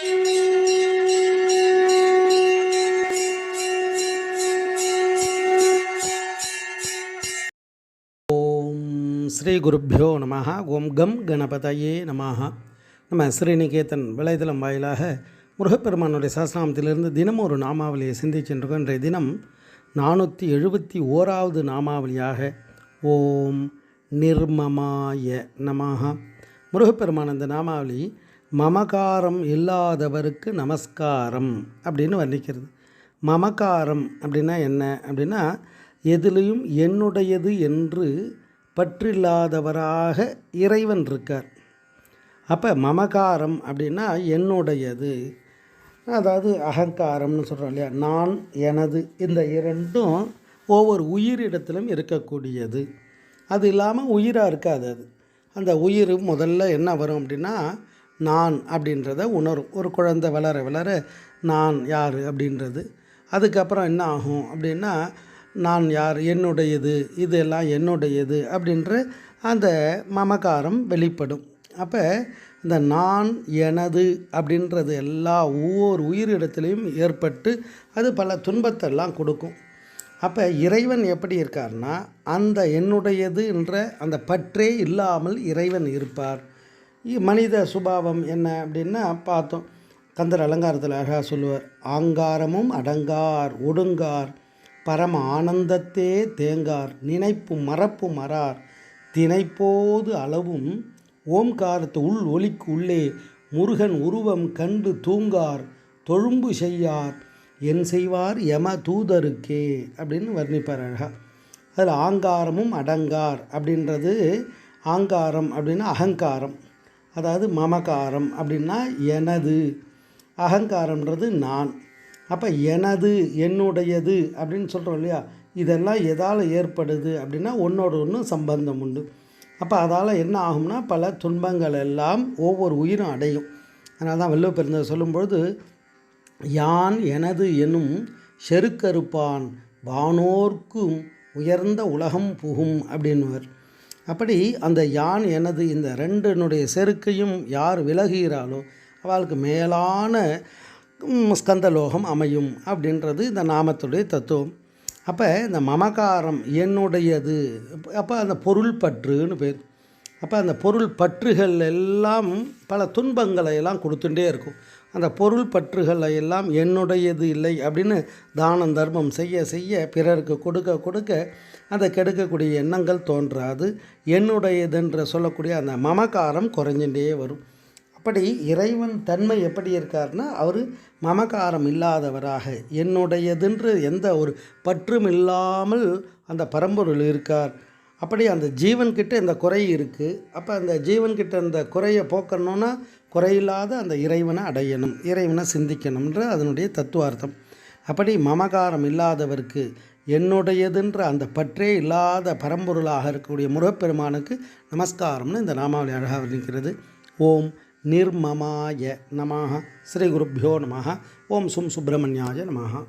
ஸ்ரீ குருப்பியோ நம ஓம் கம் கணபதையே நமாக நம்ம ஸ்ரீநிகேதன் வலைதளம் வாயிலாக முருகப்பெருமானுடைய சாஸ்திராமத்திலிருந்து தினமும் ஒரு நாமாவளியை சிந்திச்சென்றிருக்கோம் இன்றைய தினம் நானூற்றி எழுபத்தி ஓராவது நாமாவளியாக ஓம் நிர்மமாய நமாக முருகப்பெருமான் அந்த நாமாவளி மமகாரம் இல்லாதவருக்கு நமஸ்காரம் அப்படின்னு வர்ணிக்கிறது. மமகாரம் அப்படின்னா என்ன? அப்படின்னா எதிலையும் என்னுடையது என்று பற்றில்லாதவராக இறைவன் இருக்கார். அப்போ மமகாரம் அப்படின்னா என்னுடையது. அதாவது அகங்காரம்னு சொல்கிறோம் இல்லையா? நான் எனது இந்த இரண்டும் ஒவ்வொரு உயிரிடத்திலும் இருக்கக்கூடியது. அது இல்லாமல் உயிராக இருக்காது அது. அந்த உயிர் முதல்ல என்ன வரும் அப்படின்னா நான் அப்படின்றத உணரும். ஒரு குழந்தை வளர வளர நான் யார் அப்படின்றது. அதுக்கப்புறம் என்ன ஆகும் அப்படின்னா நான் யார் என்னுடையது இதெல்லாம் என்னுடையது அப்படின்ற அந்த மமகாரம் வெளிப்படும். அப்போ இந்த நான் எனது அப்படின்றது எல்லா ஒவ்வொரு உயிரிடத்துலையும் ஏற்பட்டு அது பல துன்பத்தெல்லாம் கொடுக்கும். அப்போ இறைவன் எப்படி இருக்கார்னா அந்த என்னுடையது என்ற அந்த பற்றே இல்லாமல் இறைவன் இருப்பார். மனித சுபாவம் என்ன அப்படின்னா பார்த்தோம். கந்தர் அலங்காரத்தில் அழகாக சொல்லுவார் ஆங்காரமும் அடங்கார் ஒடுங்கார் பரம ஆனந்தத்தே தேங்கார் நினைப்பு மறப்பு மறார் தினைப்போது அளவும் ஓம்காரத்து உள் ஒலிக்கு உள்ளே முருகன் உருவம் கண்டு தூங்கார் தொழும்பு செய்யார் என் செய்வார் யம தூதருக்கே அப்படின்னு வர்ணிப்பார் அழகா. அதில் ஆங்காரமும் அடங்கார் அப்படின்றது ஆங்காரம் அப்படின்னா அகங்காரம். அதாவது மமகாரம் அப்படின்னா எனது. அகங்காரம்ன்றது நான். அப்போ எனது என்னுடையது அப்படின்னு சொல்கிறோம் இல்லையா? இதெல்லாம் எதால் ஏற்படுது அப்படின்னா ஒன்றோட ஒன்று சம்பந்தம் உண்டு. அப்போ அதால் என்ன ஆகும்னா பல துன்பங்கள் எல்லாம் ஒவ்வொரு உயிரும் அடையும். அதனால தான் வள்ளுவ பெருந்தர் சொல்லும்பொழுது யான் எனது எனும் செருக்கறுப்பான் வானோர்க்கும் உயர்ந்த உலகம் புகும் அப்படின்வர் அப்படி அந்த யான் எனது இந்த ரெண்டினுடைய செருக்கையும் யார் விலகுகிறாளோ அவளுக்கு மேலான ஸ்கந்தலோகம் அமையும் அப்படின்றது இந்த நாமத்துடைய தத்துவம். அப்போ இந்த மமகாரம் என்னுடையது அப்போ அந்த பொருள் பற்றுன்னு பேர். அப்போ அந்த பொருள் பற்றுகள் எல்லாம் பல துன்பங்களை எல்லாம் கொடுத்துட்டே இருக்கும். அந்த பொருள் பற்றுகளை எல்லாம் என்னுடையது இல்லை அப்படின்னு தானம் தர்மம் செய்ய செய்ய பிறருக்கு கொடுக்க கொடுக்க அதை கெடுக்கக்கூடிய எண்ணங்கள் தோன்றாது. என்னுடையதுன்ற சொல்லக்கூடிய அந்த மமகாரம் குறைஞ்சுட்டே வரும். அப்படி இறைவன் தன்மை எப்படி இருக்கார்னா அவர் மமகாரம் இல்லாதவராக என்னுடையதுன்று எந்த ஒரு பற்றும் இல்லாமல் அந்த பரம்பொருள் இருக்கார். அப்படி அந்த ஜீவன்கிட்ட இந்த குறை இருக்குது அப்போ அந்த ஜீவன்கிட்ட இந்த குறையை போக்கணுன்னா குறையில்லாத அந்த இறைவனை அடையணும் இறைவனை சிந்திக்கணும்ன்ற அதனுடைய தத்துவார்த்தம். அப்படி மமகாரம் இல்லாதவருக்கு என்னுடையதுன்ற அந்த பற்றே இல்லாத பரம்பொருளாக இருக்கக்கூடிய முருகப்பெருமானுக்கு நமஸ்காரம்னு இந்த நாமாவளி அழகாக இருக்கிறது ஓம் நிர்மமாய நமாக ஸ்ரீ குருப்பியோ நமாக ஓம் சும் சுப்பிரமணியாய நமாக